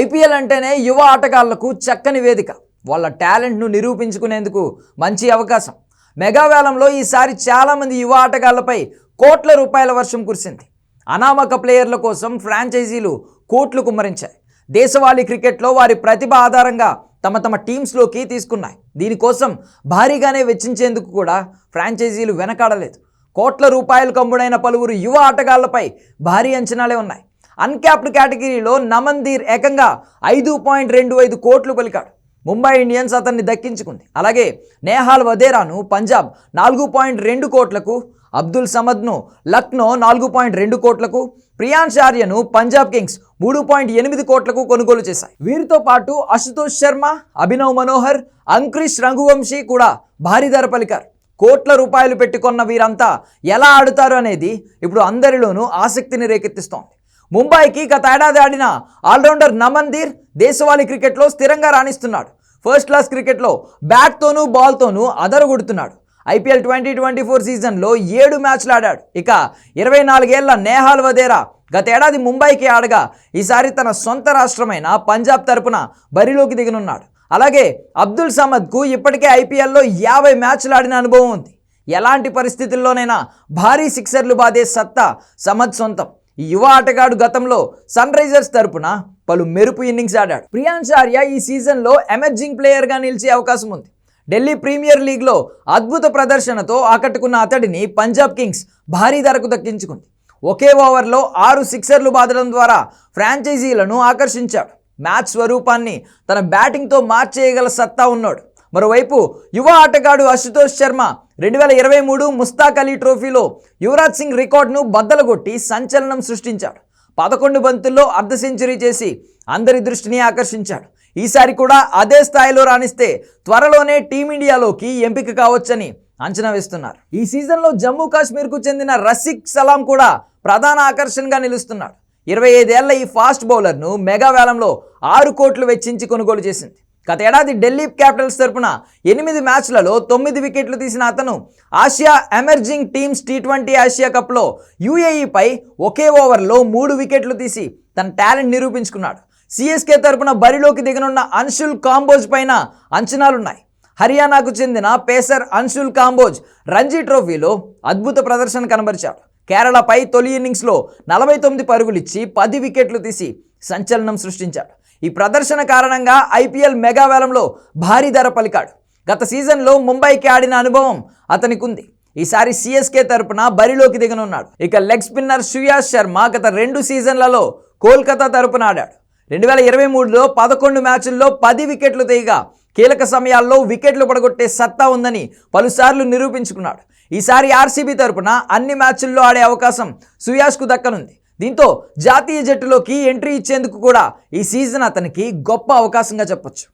IPL అంటేనే యువ ఆటగాళ్ళకు చక్కని వేదిక. వాళ్ళ టాలెంట్ను నిరూపించుకునేందుకు మంచి అవకాశం. మెగావేలంలో ఈసారి చాలామంది యువ ఆటగాళ్ళపై కోట్ల రూపాయల వర్షం కురిసింది. అనామక ప్లేయర్ల కోసం ఫ్రాంచైజీలు కోట్లు కుమ్మరించాయి. దేశవాళీ క్రికెట్లో వారి ప్రతిభ ఆధారంగా తమ తమ టీమ్స్లోకి తీసుకున్నాయి. దీనికోసం భారీగానే వెచ్చించేందుకు కూడా ఫ్రాంచైజీలు వెనకాడలేదు. కోట్ల రూపాయలు కమ్ముడైన పలువురు యువ ఆటగాళ్ళపై భారీ అంచనాలే ఉన్నాయి. అన్క్యాప్డ్ కేటగిరీలో నమన్దీర్ ఏకంగా ఐదు పాయింట్ రెండు ఐదు కోట్లు పలికాడు. ముంబై ఇండియన్స్ అతన్ని దక్కించుకుంది. అలాగే నేహాల్ వదేరాను పంజాబ్ నాలుగు పాయింట్ రెండు కోట్లకు అబ్దుల్ సమద్ను లక్నో నాలుగు పాయింట్ రెండు కోట్లకు ప్రియాంశ్ ఆర్యను పంజాబ్ కింగ్స్ మూడు పాయింట్ ఎనిమిది కోట్లకు కొనుగోలు చేశాయి. వీరితో పాటు అశుతోష్ శర్మ అభినవ్ మనోహర్ అంక్రిష్ రఘువంశీ కూడా భారీ ధర పలికారు. కోట్ల రూపాయలు పెట్టుకున్న వీరంతా ఎలా ఆడుతారు అనేది ఇప్పుడు అందరిలోనూ ఆసక్తిని రేకెత్తిస్తోంది. ముంబైకి గత ఏడాది ఆడిన ఆల్రౌండర్ నమన్దీర్ దేశవాళీ క్రికెట్లో స్థిరంగా రాణిస్తున్నాడు. ఫస్ట్ క్లాస్ క్రికెట్లో బ్యాట్తోనూ బాల్తోనూ అదరగొడుతున్నాడు. ఐపీఎల్ ట్వంటీ ట్వంటీ ఫోర్ సీజన్లో ఏడు మ్యాచ్లు ఆడాడు. ఇక ఇరవై నాలుగేళ్ళ నేహాల్ వదేరా గతేడాది ముంబైకి ఆడగా ఈసారి తన సొంత రాష్ట్రమైన పంజాబ్ తరపున బరిలోకి దిగనున్నాడు. అలాగే అబ్దుల్ సమద్కు ఇప్పటికే ఐపీఎల్లో యాభై మ్యాచ్లు ఆడిన అనుభవం ఉంది. ఎలాంటి పరిస్థితుల్లోనైనా భారీ సిక్సర్లు బాదే సత్తా సమద్ సొంతం. ఈ యువ ఆటగాడు గతంలో సన్ రైజర్స్ తరపున పలు మెరుపు ఇన్నింగ్స్ ఆడాడు. ప్రియాంచార్య ఈ సీజన్లో ఎమర్జింగ్ ప్లేయర్గా నిలిచే అవకాశం ఉంది. ఢిల్లీ ప్రీమియర్ లీగ్లో అద్భుత ప్రదర్శనతో ఆకట్టుకున్న అతడిని పంజాబ్ కింగ్స్ భారీ ధరకు దక్కించుకుంది. ఒకే ఓవర్లో ఆరు సిక్సర్లు బాదడం ద్వారా ఫ్రాంచైజీలను ఆకర్షించాడు. మ్యాచ్ స్వరూపాన్ని తన బ్యాటింగ్తో మార్చేయగల సత్తా ఉన్నాడు. మరోవైపు యువ ఆటగాడు అశుతోష్ శర్మ రెండు వేల ఇరవై మూడు ముస్తాక్ అలీ ట్రోఫీలో యువరాజ్ సింగ్ రికార్డును బద్దలగొట్టి సంచలనం సృష్టించాడు. పదకొండు బంతుల్లో అర్ధ సెంచరీ చేసి అందరి దృష్టిని ఆకర్షించాడు. ఈసారి కూడా అదే స్థాయిలో రాణిస్తే త్వరలోనే టీమిండియాలోకి ఎంపిక కావచ్చని అంచనా వేస్తున్నారు. ఈ సీజన్లో జమ్మూ కాశ్మీర్కు చెందిన రసిక్ సలాం కూడా ప్రధాన ఆకర్షణగా నిలుస్తున్నాడు. ఇరవై ఐదేళ్ళ ఈ ఫాస్ట్ బౌలర్ను మెగా వేలంలో ఆరు కోట్లు వెచ్చించి కొనుగోలు చేసింది. గత ఏడాది ఢిల్లీ క్యాపిటల్స్ తరపున ఎనిమిది మ్యాచ్లలో తొమ్మిది వికెట్లు తీసిన అతను Asia emerging teams T twenty Asia కప్లో యూఏఈపై ఒకే ఓవర్లో మూడు వికెట్లు తీసి తన టాలెంట్ నిరూపించుకున్నాడు. సిఎస్కే తరపున బరిలోకి దిగనున్న అన్షుల్ కాంబోజ్ పైన అంచనాలున్నాయి. హర్యానాకు చెందిన పేసర్ అన్షుల్ కాంబోజ్ రంజీ ట్రోఫీలో అద్భుత ప్రదర్శన కనబరిచాడు. కేరళపై తొలి ఇన్నింగ్స్లో నలభై తొమ్మిది పరుగులిచ్చి పది వికెట్లు తీసి సంచలనం సృష్టించాడు. ఈ ప్రదర్శన కారణంగా ఐపీఎల్ మెగావేలంలో భారీ ధర పలికాడు. గత సీజన్లో ముంబైకి ఆడిన అనుభవం అతనికి ఉంది ఈసారి సిఎస్కే తరపున బరిలోకి దిగనున్నాడు. ఇక లెగ్ స్పిన్నర్ సుయాష్ శర్మ గత రెండు సీజన్లలో కోల్కతా తరపున ఆడాడు. రెండు వేల ఇరవై మూడులో పదకొండు మ్యాచుల్లో పది వికెట్లు తీయగా కీలక సమయాల్లో వికెట్లు పడగొట్టే సత్తా ఉందని పలుసార్లు నిరూపించుకున్నాడు. ఈసారి ఆర్సీబీ తరపున అన్ని మ్యాచ్ల్లో ఆడే అవకాశం సుయాష్కు దక్కనుంది. దీంతో జాతీయ జట్టులోకి ఎంట్రీ ఇచ్చేందుకు కూడా ఈ సీజన్ అతనికి గొప్ప అవకాశంగా చెప్పొచ్చు.